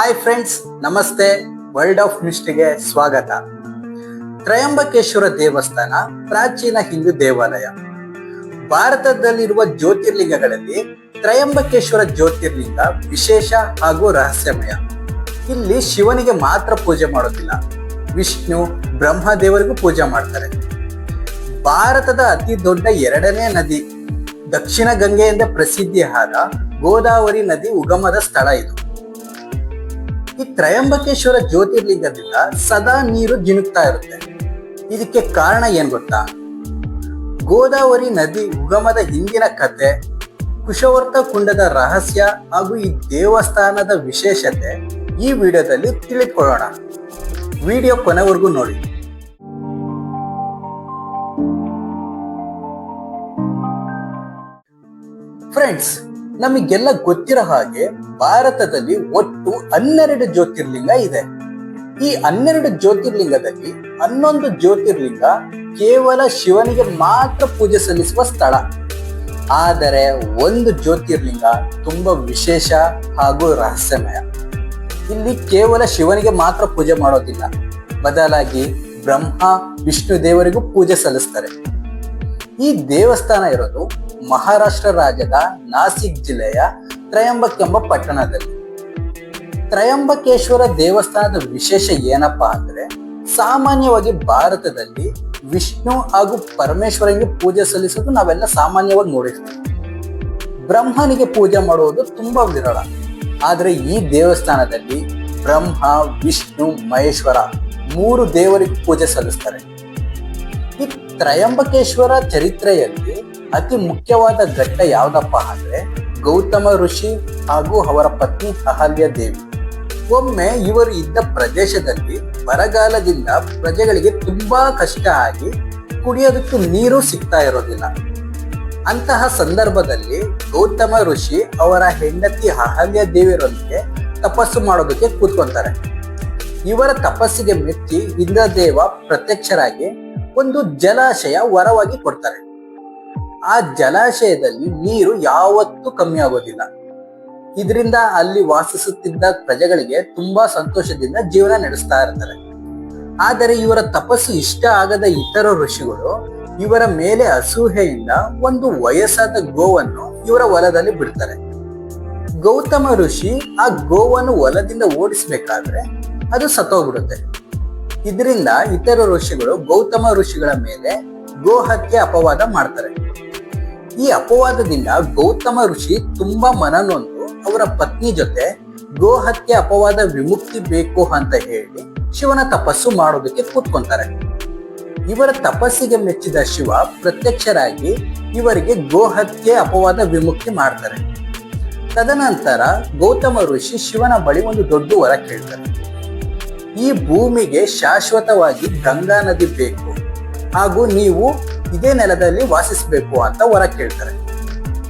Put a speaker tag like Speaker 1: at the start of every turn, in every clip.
Speaker 1: Hi friends ನಮಸ್ತೆ. World of ಮಿಸ್ಟಿಗೆ ಸ್ವಾಗತ. ತ್ರಯಂಬಕೇಶ್ವರ ದೇವಸ್ಥಾನ, ಪ್ರಾಚೀನ ಹಿಂದೂ ದೇವಾಲಯ. ಭಾರತದಲ್ಲಿರುವ ಜ್ಯೋತಿರ್ಲಿಂಗಗಳಲ್ಲಿ ತ್ರಯಂಬಕೇಶ್ವರ ಜ್ಯೋತಿರ್ಲಿಂಗ ವಿಶೇಷ ಹಾಗೂ ರಹಸ್ಯಮಯ. ಇಲ್ಲಿ ಶಿವನಿಗೆ ಮಾತ್ರ ಪೂಜೆ ಮಾಡೋದಿಲ್ಲ. ವಿಷ್ಣು ಬ್ರಹ್ಮದೇವರಿಗೂ ಪೂಜೆ ಮಾಡ್ತಾರೆ. ಭಾರತದ ಅತಿ ದೊಡ್ಡ ಎರಡನೇ ನದಿ, ದಕ್ಷಿಣ ಗಂಗೆಯಿಂದ ಪ್ರಸಿದ್ಧಿಯಾದ ಗೋದಾವರಿ ನದಿ ಉಗಮದ ಸ್ಥಳ ಇದು. ಈ ತ್ರಯಂಬಕೇಶ್ವರ ಜ್ಯೋತಿರ್ಲಿಂಗದಿಂದ ಸದಾ ನೀರು ಜಿನುಕ್ತಾ ಇರುತ್ತೆ. ಇದಕ್ಕೆ ಕಾರಣ ಏನ್ ಗೊತ್ತಾ? ಗೋದಾವರಿ ನದಿ ಉಗಮದ ಹಿಂದಿನ ಕತೆ ಕುಶವರ್ತ ಕುಂಡದ ರಹಸ್ಯ ಹಾಗೂ ಈ ದೇವಸ್ಥಾನದ ವಿಶೇಷತೆ ಈ ವಿಡಿಯೋದಲ್ಲಿ ತಿಳಿದುಕೊಳ್ಳೋಣ. ವಿಡಿಯೋ ಕೊನೆವರೆಗೂ ನೋಡಿ. ಫ್ರೆಂಡ್ಸ್ ನಮಗೆಲ್ಲ ಗೊತ್ತಿರೋ ಹಾಗೆ ಭಾರತದಲ್ಲಿ ಒಟ್ಟು ಹನ್ನೆರಡು ಜ್ಯೋತಿರ್ಲಿಂಗ ಇದೆ. ಈ ಹನ್ನೆರಡು ಜ್ಯೋತಿರ್ಲಿಂಗದಲ್ಲಿ ಹನ್ನೊಂದು ಜ್ಯೋತಿರ್ಲಿಂಗ ಕೇವಲ ಶಿವನಿಗೆ ಮಾತ್ರ ಪೂಜೆ ಸಲ್ಲಿಸುವ ಸ್ಥಳ. ಆದರೆ ಒಂದು ಜ್ಯೋತಿರ್ಲಿಂಗ ತುಂಬಾ ವಿಶೇಷ ಹಾಗೂ ರಹಸ್ಯಮಯ. ಇಲ್ಲಿ ಕೇವಲ ಶಿವನಿಗೆ ಮಾತ್ರ ಪೂಜೆ ಮಾಡೋದಿಲ್ಲ. ಬದಲಾಗಿ ಬ್ರಹ್ಮ, ವಿಷ್ಣು ದೇವರಿಗೂ ಪೂಜೆ ಸಲ್ಲಿಸ್ತಾರೆ. ಈ ದೇವಸ್ಥಾನ ಇರೋದು ಮಹಾರಾಷ್ಟ್ರ ರಾಜ್ಯದ ನಾಸಿಕ್ ಜಿಲ್ಲೆಯ ತ್ರಯಂಬಕ್ ಎಂಬ ಪಟ್ಟಣದಲ್ಲಿ. ತ್ರಯಂಬಕೇಶ್ವರ ದೇವಸ್ಥಾನದ ವಿಶೇಷ ಏನಪ್ಪಾ ಅಂದ್ರೆ ಸಾಮಾನ್ಯವಾಗಿ ಭಾರತದಲ್ಲಿ ವಿಷ್ಣು ಹಾಗೂ ಪರಮೇಶ್ವರನಿಗೆ ಪೂಜೆ ಸಲ್ಲಿಸೋದು ನಾವೆಲ್ಲ ಸಾಮಾನ್ಯವಾಗಿ ನೋಡಿರ್ತೀವಿ. ಬ್ರಹ್ಮನಿಗೆ ಪೂಜೆ ಮಾಡುವುದು ತುಂಬಾ ವಿರಳ. ಆದ್ರೆ ಈ ದೇವಸ್ಥಾನದಲ್ಲಿ ಬ್ರಹ್ಮ, ವಿಷ್ಣು, ಮಹೇಶ್ವರ ಮೂರು ದೇವರಿಗೆ ಪೂಜೆ ಸಲ್ಲಿಸ್ತಾರೆ. ಈ ತ್ರಯಂಬಕೇಶ್ವರ ಚರಿತ್ರೆಯಲ್ಲಿ ಅತಿ ಮುಖ್ಯವಾದ ಘಟ್ಟ ಯಾವ್ದಪ್ಪ ಅಂದ್ರೆ ಗೌತಮ ಋಷಿ ಹಾಗೂ ಅವರ ಪತ್ನಿ ಅಹಲ್ಯ ದೇವಿ. ಒಮ್ಮೆ ಇವರು ಇದ್ದ ಪ್ರದೇಶದಲ್ಲಿ ಬರಗಾಲದಿಂದ ಪ್ರಜೆಗಳಿಗೆ ತುಂಬಾ ಕಷ್ಟ ಆಗಿ ಕುಡಿಯೋದಕ್ಕೂ ನೀರು ಸಿಗ್ತಾ ಇರೋದಿಲ್ಲ. ಅಂತಹ ಸಂದರ್ಭದಲ್ಲಿ ಗೌತಮ ಋಷಿ ಅವರ ಹೆಂಡತಿ ಅಹಲ್ಯ ದೇವಿಯರೊಂದಿಗೆ ತಪಸ್ಸು ಮಾಡೋದಕ್ಕೆ ಕೂತ್ಕೊಂತಾರೆ. ಇವರ ತಪಸ್ಸಿಗೆ ಮೆಚ್ಚಿ ಇಂದ್ರದೇವ ಪ್ರತ್ಯಕ್ಷರಾಗಿ ಒಂದು ಜಲಾಶಯ ವರವಾಗಿ ಕೊಡ್ತಾರೆ. ಆ ಜಲಾಶಯದಲ್ಲಿ ನೀರು ಯಾವತ್ತೂ ಕಮ್ಮಿ ಆಗೋದಿಲ್ಲ. ಇದರಿಂದ ಅಲ್ಲಿ ವಾಸಿಸುತ್ತಿದ್ದ ಪ್ರಜೆಗಳಿಗೆ ತುಂಬಾ ಸಂತೋಷದಿಂದ ಜೀವನ ನಡೆಸ್ತಾ ಇರ್ತಾರೆ. ಆದರೆ ಇವರ ತಪಸ್ಸು ಇಷ್ಟ ಆಗದ ಇತರ ಋಷಿಗಳು ಇವರ ಮೇಲೆ ಅಸೂಹೆಯಿಂದ ಒಂದು ವಯಸ್ಸಾದ ಗೋವನ್ನು ಇವರ ಹೊಲದಲ್ಲಿ ಬಿಡ್ತಾರೆ. ಗೌತಮ ಋಷಿ ಆ ಗೋವನ್ನು ಹೊಲದಿಂದ ಓಡಿಸ್ಬೇಕಾದ್ರೆ ಅದು ಸತ್ತೋಗ್ಬಿಡುತ್ತೆ. ಇದರಿಂದ ಇತರ ಋಷಿಗಳು ಗೌತಮ ಋಷಿಗಳ ಮೇಲೆ ಗೋ ಹತ್ಯೆ ಅಪವಾದ ಮಾಡ್ತಾರೆ. ಈ ಅಪವಾದದಿಂದ ಗೌತಮ ಋಷಿ ತುಂಬಾ ಮನನೊಂದು ಅವರ ಪತ್ನಿ ಜೊತೆ ಗೋ ಹತ್ಯೆ ಅಪವಾದ ವಿಮುಕ್ತಿ ಬೇಕು ಅಂತ ಹೇಳಿ ಶಿವನ ತಪಸ್ಸು ಮಾಡೋದಕ್ಕೆ ಕೂತ್ಕೊಂತಾರೆ. ಇವರ ತಪಸ್ಸಿಗೆ ಮೆಚ್ಚಿದ ಶಿವ ಪ್ರತ್ಯಕ್ಷರಾಗಿ ಇವರಿಗೆ ಗೋ ಹತ್ಯೆ ಅಪವಾದ ವಿಮುಕ್ತಿ ಮಾಡ್ತಾರೆ. ತದನಂತರ ಗೌತಮ ಋಷಿ ಶಿವನ ಬಳಿ ಒಂದು ದೊಡ್ಡ ವರ ಕೇಳ್ತಾರೆ. ಈ ಭೂಮಿಗೆ ಶಾಶ್ವತವಾಗಿ ಗಂಗಾ ನದಿ ಬೇಕು ಹಾಗೂ ನೀವು ಇದೇ ನೆಲದಲ್ಲಿ ವಾಸಿಸಬೇಕು ಅಂತ ವರ ಕೇಳ್ತಾರೆ.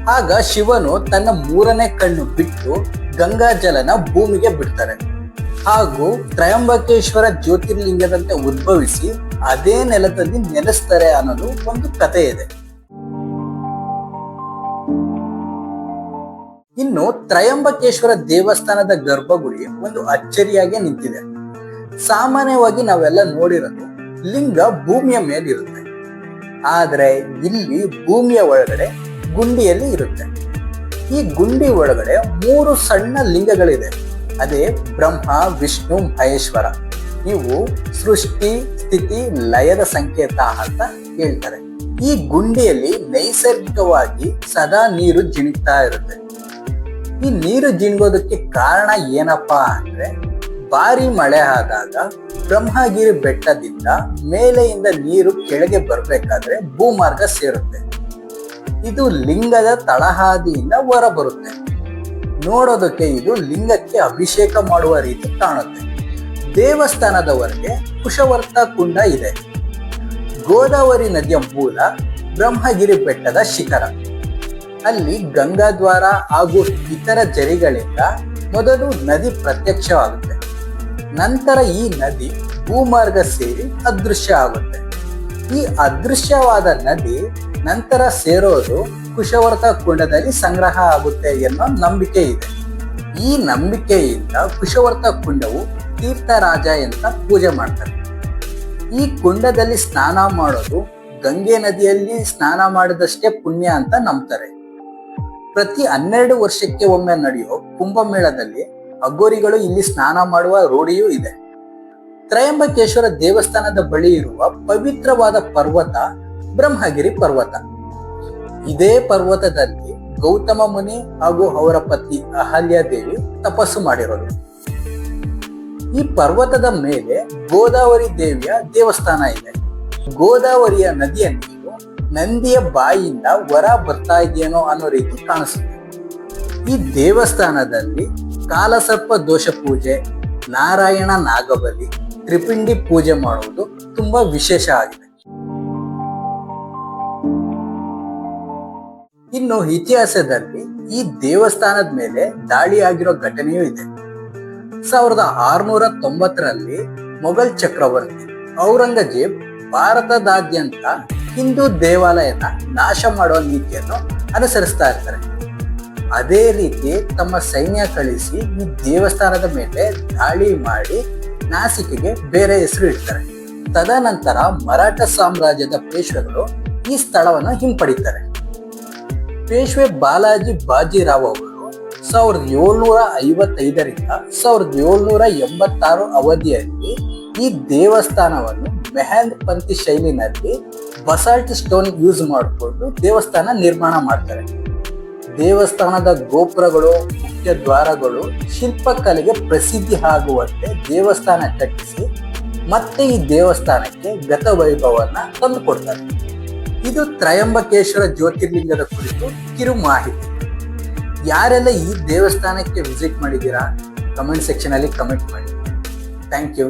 Speaker 1: ಆಗ ಶಿವನು ತನ್ನ ಮೂರನೇ ಕಣ್ಣು ಬಿಟ್ಟು ಗಂಗಾ ಜಲನ ಭೂಮಿಗೆ ಬಿಡ್ತಾರೆ. ಹಾಗೂ ತ್ರಯಂಬಕೇಶ್ವರ ಜ್ಯೋತಿರ್ಲಿಂಗದಂತೆ ಉದ್ಭವಿಸಿ ಅದೇ ನೆಲದಲ್ಲಿ ನೆಲೆಸ್ತಾರೆ ಅನ್ನೋದು ಒಂದು ಕಥೆ ಇದೆ. ಇನ್ನು ತ್ರಯಂಬಕೇಶ್ವರ ದೇವಸ್ಥಾನದ ಗರ್ಭಗುಡಿ ಒಂದು ಅಚ್ಚರಿಯಾಗಿ ನಿಂತಿದೆ. ಸಾಮಾನ್ಯವಾಗಿ ನಾವೆಲ್ಲ ನೋಡಿರೋದು ಲಿಂಗ ಭೂಮಿಯ ಮೇಲಿರುತ್ತೆ ಆದ್ರೆ ಇಲ್ಲಿ ಭೂಮಿಯ ಒಳಗಡೆ ಗುಂಡಿಯಲ್ಲಿ ಇರುತ್ತೆ. ಈ ಗುಂಡಿ ಒಳಗಡೆ ಮೂರು ಸಣ್ಣ ಲಿಂಗಗಳಿದೆ. ಅದೇ ಬ್ರಹ್ಮ, ವಿಷ್ಣು, ಮಹೇಶ್ವರ. ಇವು ಸೃಷ್ಟಿ, ಸ್ಥಿತಿ, ಲಯದ ಸಂಕೇತ ಅಂತ ಹೇಳ್ತಾರೆ. ಈ ಗುಂಡಿಯಲ್ಲಿ ನೈಸರ್ಗಿಕವಾಗಿ ಸದಾ ನೀರು ಜಿಣಿಗ್ತಾ ಇರುತ್ತೆ. ಈ ನೀರು ಜಿಣಗೋದಕ್ಕೆ ಕಾರಣ ಏನಪ್ಪಾ ಅಂದ್ರೆ ಭಾರಿ ಮಳೆ ಆದಾಗ ಬ್ರಹ್ಮಗಿರಿ ಬೆಟ್ಟದಿಂದ ಮೇಲೆಯಿಂದ ನೀರು ಕೆಳಗೆ ಬರಬೇಕಾದ್ರೆ ಭೂಮಾರ್ಗ ಸೇರುತ್ತೆ. ಇದು ಲಿಂಗದ ತಳಹಾದಿಯಿಂದ ಹೊರ ಬರುತ್ತೆ ನೋಡೋದಕ್ಕೆ ಇದು ಲಿಂಗಕ್ಕೆ ಅಭಿಷೇಕ ಮಾಡುವ ರೀತಿ ಕಾಣುತ್ತೆ. ದೇವಸ್ಥಾನದವರೆಗೆ ಕುಶವರ್ತ ಕುಂಡ ಇದೆ. ಗೋದಾವರಿ ನದಿಯ ಮೂಲ ಬ್ರಹ್ಮಗಿರಿ ಬೆಟ್ಟದ ಶಿಖರ. ಅಲ್ಲಿ ಗಂಗಾದ್ವಾರ ಹಾಗೂ ಇತರ ಜರಿಗಳಿಂದ ಮೊದಲು ನದಿ ಪ್ರತ್ಯಕ್ಷವಾಗುತ್ತೆ. ನಂತರ ಈ ನದಿ ಭೂಮಾರ್ಗ ಸೇರಿ ಅದೃಶ್ಯ ಆಗುತ್ತೆ. ಈ ಅದೃಶ್ಯವಾದ ನದಿ ನಂತರ ಸೇರೋದು ಕುಶವರ್ತ ಕುಂಡದಲ್ಲಿ ಸಂಗ್ರಹ ಆಗುತ್ತೆ ಎನ್ನೋ ನಂಬಿಕೆ ಇದೆ. ಈ ನಂಬಿಕೆಯಿಂದ ಕುಶವರ್ತ ಕುಂಡವು ತೀರ್ಥರಾಜ ಅಂತ ಪೂಜೆ ಮಾಡ್ತಾರೆ. ಈ ಕುಂಡದಲ್ಲಿ ಸ್ನಾನ ಮಾಡೋದು ಗಂಗೆ ನದಿಯಲ್ಲಿ ಸ್ನಾನ ಮಾಡಿದಷ್ಟೇ ಪುಣ್ಯ ಅಂತ ನಂಬ್ತಾರೆ. ಪ್ರತಿ ಹನ್ನೆರಡು ವರ್ಷಕ್ಕೆ ಒಮ್ಮೆ ನಡೆಯೋ ಕುಂಭಮೇಳದಲ್ಲಿ ಅಗೋರಿಗಳು ಇಲ್ಲಿ ಸ್ನಾನ ಮಾಡುವ ರೂಢಿಯೂ ಇದೆ. ತ್ರಯಂಬಕೇಶ್ವರ ದೇವಸ್ಥಾನದ ಬಳಿ ಇರುವ ಪವಿತ್ರವಾದ ಪರ್ವತ ಬ್ರಹ್ಮಗಿರಿ ಪರ್ವತ. ಇದೇ ಪರ್ವತದಲ್ಲಿ ಗೌತಮ ಮುನಿ ಹಾಗೂ ಅವರ ಪತ್ನಿ ಅಹಲ್ಯಾದೇವಿ ತಪಸ್ಸು ಮಾಡಿರೋದು. ಈ ಪರ್ವತದ ಮೇಲೆ ಗೋದಾವರಿ ದೇವಿಯ ದೇವಸ್ಥಾನ ಇದೆ. ಗೋದಾವರಿಯ ನದಿಯ ನೀರು ನಂದಿಯ ಬಾಯಿಯಿಂದ ವರ ಬರ್ತಾ ಇದೆಯೇನೋ ಅನ್ನೋ ರೀತಿ ಕಾಣಿಸುತ್ತೆ. ಈ ದೇವಸ್ಥಾನದಲ್ಲಿ ಕಾಲಸರ್ಪ ದೋಷ ಪೂಜೆ, ನಾರಾಯಣ ನಾಗಬಲಿ, ತ್ರಿಪಿಂಡಿ ಪೂಜೆ ಮಾಡುವುದು ತುಂಬಾ ವಿಶೇಷ ಆಗಿದೆ. ಇನ್ನು ಇತಿಹಾಸದಲ್ಲಿ ಈ ದೇವಸ್ಥಾನದ ಮೇಲೆ ದಾಳಿ ಆಗಿರೋ ಘಟನೆಯೂ ಇದೆ. ಸಾವಿರದ ಆರುನೂರ ತೊಂಬತ್ತರಲ್ಲಿ ಮೊಘಲ್ ಚಕ್ರವರ್ತಿ ಔರಂಗಜೇಬ್ ಭಾರತದಾದ್ಯಂತ ಹಿಂದೂ ದೇವಾಲಯನ ನಾಶ ಮಾಡುವ ನೀತಿಯನ್ನು ಅನುಸರಿಸ್ತಾ ಇರ್ತಾರೆ. ಅದೇ ರೀತಿ ತಮ್ಮ ಸೈನ್ಯ ಕಳಿಸಿ ಈ ದೇವಸ್ಥಾನದ ಮೇಲೆ ದಾಳಿ ಮಾಡಿ ನಾಸಿಕೆಗೆ ಬೇರೆ ಹೆಸರು ಇಡ್ತಾರೆ. ತದನಂತರ ಮರಾಠ ಸಾಮ್ರಾಜ್ಯದ ಪೇಶ್ವೆಗಳು ಈ ಸ್ಥಳವನ್ನು ಹಿಂಪಡಿತಾರೆ. ಪೇಶ್ವೆ ಬಾಲಾಜಿ ಬಾಜಿರಾವ್ ಅವರು ಸಾವಿರದ ಏಳ್ನೂರ ಐವತ್ತೈದರಿಂದ ಸಾವಿರದ ಏಳ್ನೂರ ಎಂಬತ್ತಾರು ಅವಧಿಯಲ್ಲಿ ಈ ದೇವಸ್ಥಾನವನ್ನು ಮೆಹಂದ್ ಪಂಥಿ ಶೈಲಿನಲ್ಲಿ ಬಸಾಲ್ಟ್ ಸ್ಟೋನ್ ಯೂಸ್ ಮಾಡಿಕೊಂಡು ದೇವಸ್ಥಾನ ನಿರ್ಮಾಣ ಮಾಡ್ತಾರೆ. ದೇವಸ್ಥಾನದ ಗೋಪುರಗಳು, ಮುಖ್ಯ ದ್ವಾರಗಳು, ಶಿಲ್ಪಕಲೆಗೆ ಪ್ರಸಿದ್ಧಿ ಆಗುವಂತೆ ದೇವಸ್ಥಾನ ಕಟ್ಟಿಸಿ, ಮತ್ತೆ ಈ ದೇವಸ್ಥಾನಕ್ಕೆ ಗತ ಗತವೈಭವನ್ನ ತಂದುಕೊಡ್ತಾರೆ. ಇದು ತ್ರಯಂಬಕೇಶ್ವರ ಜ್ಯೋತಿರ್ಲಿಂಗದ ಕುರಿತು ಕಿರು ಮಾಹಿತಿ ಯಾರೆಲ್ಲ ಈ ದೇವಸ್ಥಾನಕ್ಕೆ ವಿಸಿಟ್ ಮಾಡಿದ್ದೀರಾ, ಕಮೆಂಟ್ ಸೆಕ್ಷನ್ ಅಲ್ಲಿ ಕಮೆಂಟ್ ಮಾಡಿ. Thank you.